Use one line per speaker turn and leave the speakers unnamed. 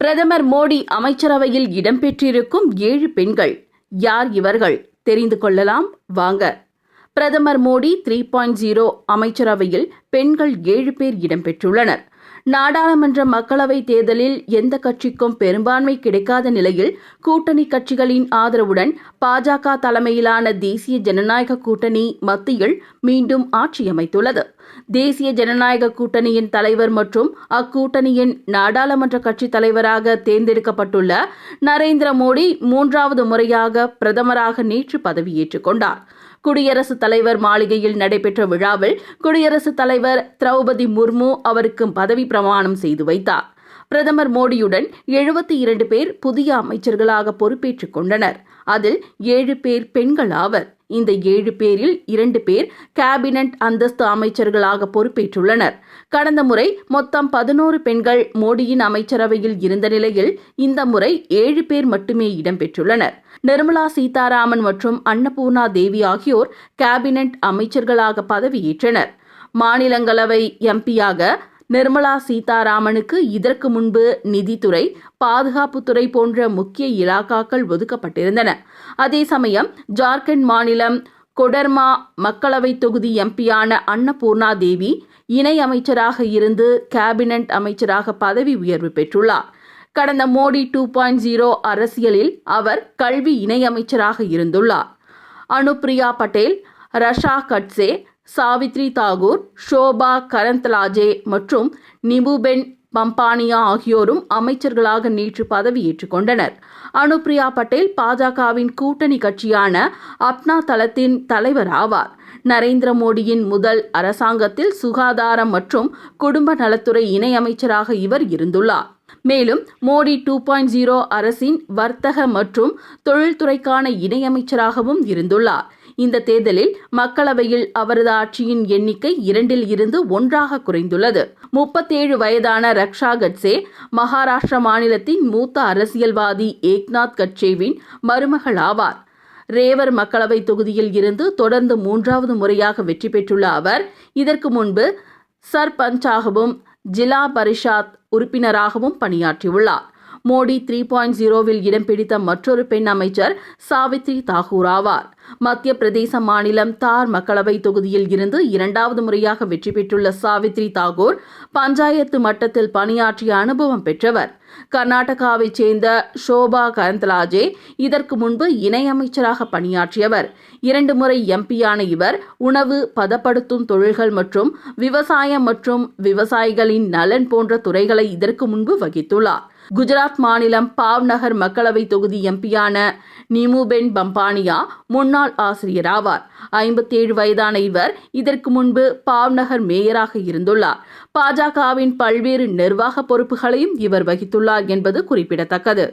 பிரதமர் மோடி அமைச்சரவையில் இடம்பெற்றிருக்கும் ஏழு பெண்கள். யார் இவர்கள்? தெரிந்து கொள்ளலாம். வாங்க. பிரதமர் மோடி த்ரீ பாயிண்ட் ஜீரோ அமைச்சரவையில் பெண்கள் ஏழு பேர் இடம்பெற்றுள்ளனர். நாடாளுமன்ற மக்களவைத் தேர்தலில் எந்த கட்சிக்கும் பெரும்பான்மை கிடைக்காத நிலையில் கூட்டணி கட்சிகளின் ஆதரவுடன் பாஜக தலைமையிலான தேசிய ஜனநாயக கூட்டணி மத்தியில் மீண்டும் ஆட்சி அமைத்துள்ளது. தேசிய ஜனநாயக கூட்டணியின் தலைவர் மற்றும் அக்கூட்டணியின் நாடாளுமன்ற கட்சித் தலைவராக தேர்ந்தெடுக்கப்பட்டுள்ள நரேந்திர மோடி மூன்றாவது முறையாக பிரதமராக நேற்று பதவியேற்றுக் கொண்டார். குடியரசுத் தலைவர் மாளிகையில் நடைபெற்ற விழாவில் குடியரசுத் தலைவர் திரௌபதி முர்மு அவருக்கு பதவி பிரமாணம் செய்து வைத்தார். பிரதமர் மோடியுடன் எழுபத்தி இரண்டு பேர் புதிய அமைச்சர்களாக பொறுப்பேற்றுக் கொண்டனர். அதில் ஏழு பேர் பெண்கள் ஆவர் இந்த ஏழு பேரில் இரண்டு பேர் கேபினட் அந்தஸ்து அமைச்சர்களாக பொறுப்பேற்றுள்ளனர். கடந்த முறை மொத்தம் பதினோரு பெண்கள் மோடியின் அமைச்சரவையில் இருந்த நிலையில் இந்த முறை ஏழு பேர் மட்டுமே இடம்பெற்றுள்ளனர். நிர்மலா சீதாராமன் மற்றும் அன்னபூர்ணா தேவி ஆகியோர் கேபினட் அமைச்சர்களாக பதவியேற்றனர். மாநிலங்களவை எம்பியாக நிர்மலா சீதாராமனுக்கு இதற்கு முன்பு நிதித்துறை பாதுகாப்புத்துறை போன்ற முக்கிய இலாக்காக்கள் ஒதுக்கப்பட்டிருந்தன. அதே சமயம் ஜார்க்கண்ட் மாநிலம் கொடர்மா மக்களவை தொகுதி எம்பியான அன்னபூர்ணா தேவி இணை அமைச்சராக இருந்து கேபினட் அமைச்சராக பதவி உயர்வு பெற்றுள்ளார். கடந்த மோடி டூ பாயிண்ட் ஜீரோ அரசியலில் அவர் கல்வி இணையமைச்சராக இருந்துள்ளார். அனுப்ரியா பட்டேல் ரஷா கட்சே சாவித்ரி தாகூர் ஷோபா கரந்த்லாஜே மற்றும் நிபுபென் பம்பானியா ஆகியோரும் அமைச்சர்களாக நேற்று பதவியேற்றுக் கொண்டனர். அனுப்ரியா பட்டேல் பாஜகவின் கூட்டணி கட்சியான அப்னா தளத்தின் தலைவர் ஆவார். நரேந்திர மோடியின் முதல் அரசாங்கத்தில் சுகாதாரம் மற்றும் குடும்ப நலத்துறை இணையமைச்சராக இவர் இருந்துள்ளார். மேலும் மோடி டூ பாயிண்ட் ஜீரோ அரசின் வர்த்தக மற்றும் தொழில்துறைக்கான இணையமைச்சராகவும் இருந்துள்ளார். இந்த தேர்தலில் மக்களவையில் அவரது ஆட்சியின் எண்ணிக்கை இரண்டில் இருந்து ஒன்றாக குறைந்துள்ளது. முப்பத்தேழு வயதான ரக்ஷா கட்சே மகாராஷ்டிரா மாநிலத்தின் மூத்த அரசியல்வாதி ஏக்நாத் கட்சேவின் மருமகள் ஆவார். ரேவர் மக்களவை தொகுதியில் இருந்து தொடர்ந்து மூன்றாவது முறையாக வெற்றி பெற்றுள்ள அவர் இதற்கு முன்பு சர்பஞ்சாகவும் ஜிலா பரிஷாத் உறுப்பினராகவும் பணியாற்றியுள்ளார். மோடி த்ரீ பாயிண்ட் ஜீரோவில் இடம் பிடித்த மற்றொரு பெண் அமைச்சர் சாவித்ரி தாகூர் ஆவார். மத்திய பிரதேச மாநிலம் தார் மக்களவை தொகுதியில் இருந்து இரண்டாவது முறையாக வெற்றி பெற்றுள்ள சாவித்ரி தாகூர் பஞ்சாயத்து மட்டத்தில் பணியாற்றிய அனுபவம் பெற்றவர். கர்நாடகாவைச் சேர்ந்த ஷோபா கரந்தலாஜே இதற்கு முன்பு இணையமைச்சராக பணியாற்றியவர். இரண்டு முறை எம்பியான இவர் உணவு பதப்படுத்தும் தொழில்கள் மற்றும் விவசாயம் மற்றும் விவசாயிகளின் நலன் போன்ற துறைகளை இதற்கு முன்பு வகித்துள்ளார். குஜராத் மாநிலம் பாவ்நகர் மக்களவை தொகுதி எம்பியான நிமுபென் பம்பானியா முன்னாள் ஆசிரியர் ஆவார் ஐம்பத்தி ஏழு வயதான இவர் இதற்கு முன்பு பாவ்நகர் மேயராக இருந்துள்ளார். பாஜகவின் பல்வேறு நிர்வாக பொறுப்புகளையும் இவர் வகித்துள்ளார் என்பது குறிப்பிடத்தக்கது.